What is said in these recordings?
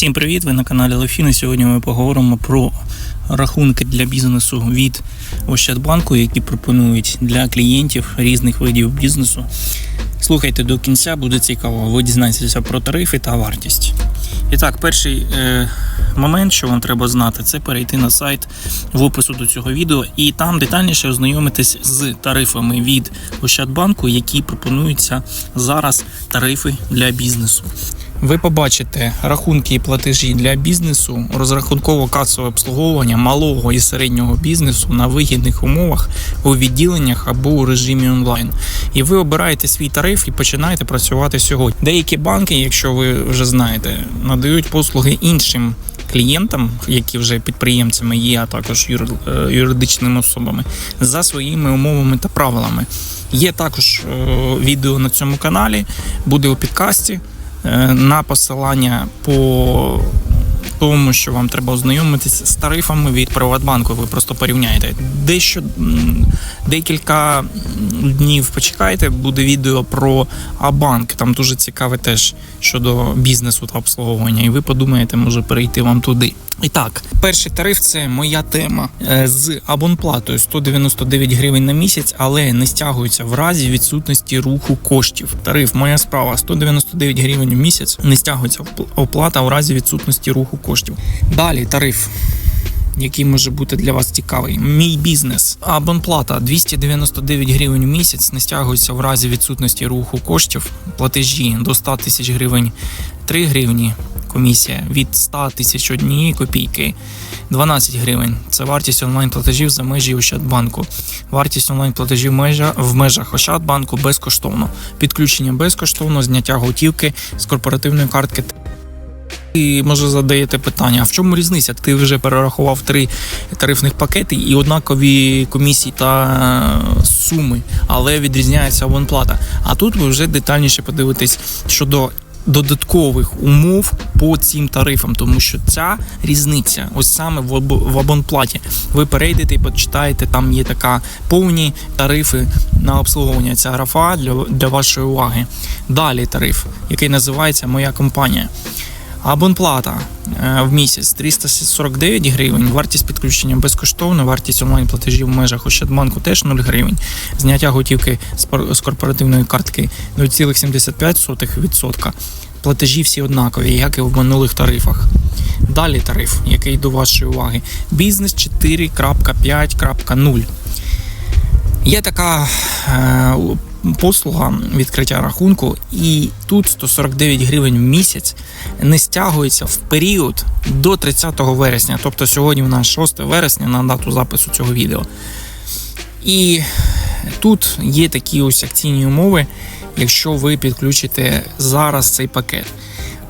Всім привіт! Ви на каналі Лефіна. Сьогодні ми поговоримо про рахунки для бізнесу від Ощадбанку, які пропонують для клієнтів різних видів бізнесу. Слухайте до кінця, буде цікаво. Ви дізнаєтеся про тарифи та вартість. І так, перший е, момент, що вам треба знати, це перейти на сайт в опису до цього відео і там детальніше ознайомитись з тарифами від Ощадбанку, які пропонуються зараз тарифи для бізнесу. Ви побачите рахунки і платежі для бізнесу, розрахунково-касове обслуговування малого і середнього бізнесу на вигідних умовах у відділеннях або у режимі онлайн. І ви обираєте свій тариф і починаєте працювати сьогодні. Деякі банки, якщо ви вже знаєте, надають послуги іншим. Клієнтам, які вже підприємцями є, а також е, юридичними особами, за своїми умовами та правилами. Є також е, відео на цьому каналі, буде у підкасті на посилання по тому, що вам треба ознайомитися з тарифами від Приватбанку. Ви просто порівняєте. Дещо декілька днів почекайте, буде відео про Абанк. Там дуже цікаве теж щодо бізнесу та обслуговування. І ви подумаєте, може перейти вам туди. І так, перший тариф це моя тема Е, з абонплатою 199 гривень на місяць, але не стягується в разі відсутності руху коштів. Тариф моя справа 199 гривень в місяць. Не стягується опл- оплата в разі відсутності руху коштів. Далі тариф. Який може бути для вас цікавий? Мій бізнес. Абонплата 299 гривень в місяць не стягується в разі відсутності руху коштів. Платежі до 100 тисяч гривень 3 гривні. Комісія від 100 тисяч однієї копійки 12 гривень. Це вартість онлайн платежів за межі Ощадбанку. Вартість онлайн платежів межа в межах Ощадбанку безкоштовно. Підключення безкоштовно, зняття готівки з корпоративної картки. І може задаєте питання: а в чому різниця? Ти вже перерахував три тарифних пакети і однакові комісії та е, суми, але відрізняється абонплата. А тут ви вже детальніше подивитесь щодо додаткових умов по цим тарифам, тому що ця різниця, ось саме в аб- в абонплаті. Ви перейдете і почитаєте, там є така повні тарифи на обслуговування. Ця графа для, для вашої уваги. Далі тариф, який називається Моя компанія. Абонплата е, в місяць 349 гривень, вартість підключення безкоштовна, вартість онлайн платежів в межах Ощадбанку теж 0 гривень. Зняття готівки з корпоративної картки 0,75%. Платежі всі однакові, як і в минулих тарифах. Далі тариф, який до вашої уваги. Бізнес 4.5.0. Є така е, послуга відкриття рахунку, і тут 149 гривень в місяць не стягується в період до 30 вересня. Тобто сьогодні у нас 6 вересня на дату запису цього відео. І тут є такі ось акційні умови, якщо ви підключите зараз цей пакет.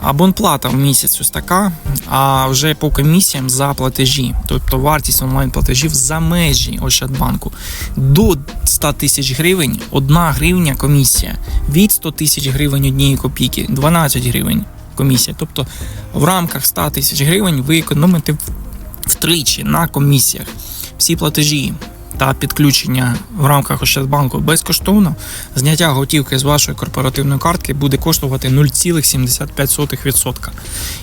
Абонплата в місяць ось така, а вже по комісіям за платежі, тобто вартість онлайн платежів за межі Ощадбанку до 100 тисяч гривень 1 гривня комісія. Від 100 тисяч гривень однієї копійки 12 гривень комісія. Тобто в рамках 100 тисяч гривень ви економите втричі на комісіях. Всі платежі та підключення в рамках Ощадбанку безкоштовно. Зняття готівки з вашої корпоративної картки буде коштувати 0,75%.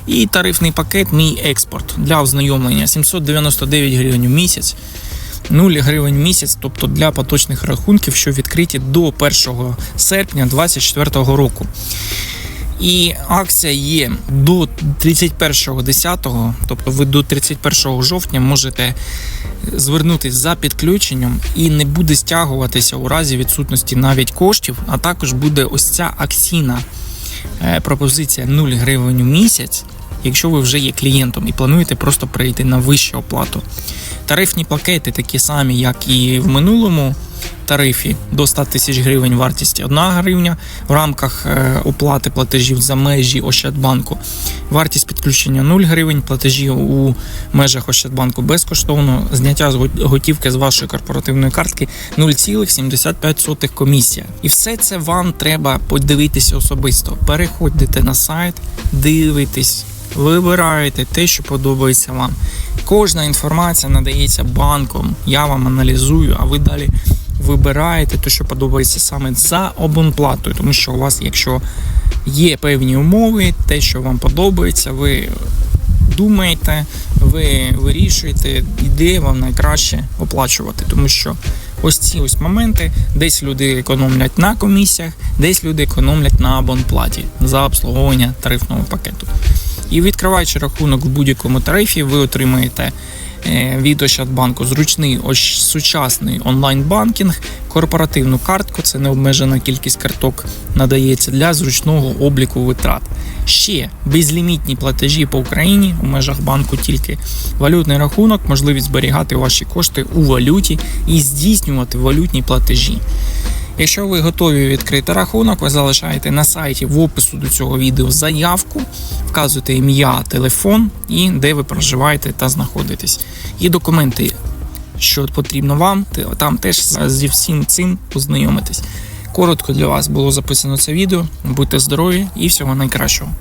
І тарифний пакет Мій експорт для ознайомлення 799 гривень в місяць. 0 гривень в місяць, тобто для поточних рахунків, що відкриті до 1 серпня 2024 року. І акція є до 31.10, тобто ви до 31 жовтня можете звернутись за підключенням і не буде стягуватися у разі відсутності навіть коштів, а також буде ось ця акційна е, пропозиція 0 гривень в місяць, якщо ви вже є клієнтом і плануєте просто перейти на вищу оплату. Тарифні пакети такі самі, як і в минулому тарифі до 100 тисяч гривень вартість 1 гривня в рамках е, оплати платежів за межі Ощадбанку. Вартість підключення 0 гривень, платежі у межах Ощадбанку безкоштовно, зняття готівки з вашої корпоративної картки 0,75% комісія. І все це вам треба подивитися особисто. Переходите на сайт, дивитесь. Вибираєте те, що подобається вам. Кожна інформація надається банком. Я вам аналізую, а ви далі вибираєте те, що подобається саме за абонплатою, тому що у вас, якщо є певні умови, те, що вам подобається, ви думаєте, ви вирішуєте, де вам найкраще оплачувати, тому що ось ці ось моменти, десь люди економлять на комісіях, десь люди економлять на абонплаті за обслуговування тарифного пакету. І відкриваючи рахунок в будь-якому тарифі, ви отримаєте е, від Ощадбанку зручний ось сучасний онлайн-банкінг, корпоративну картку, це необмежена кількість карток надається для зручного обліку витрат. Ще безлімітні платежі по Україні у межах банку тільки валютний рахунок, можливість зберігати ваші кошти у валюті і здійснювати валютні платежі. Якщо ви готові відкрити рахунок, ви залишаєте на сайті в опису до цього відео заявку, вказуєте ім'я, телефон і де ви проживаєте та знаходитесь. І документи, що потрібно вам, там теж зі всім цим ознайомитись. Коротко для вас було записано це відео. Будьте здорові і всього найкращого.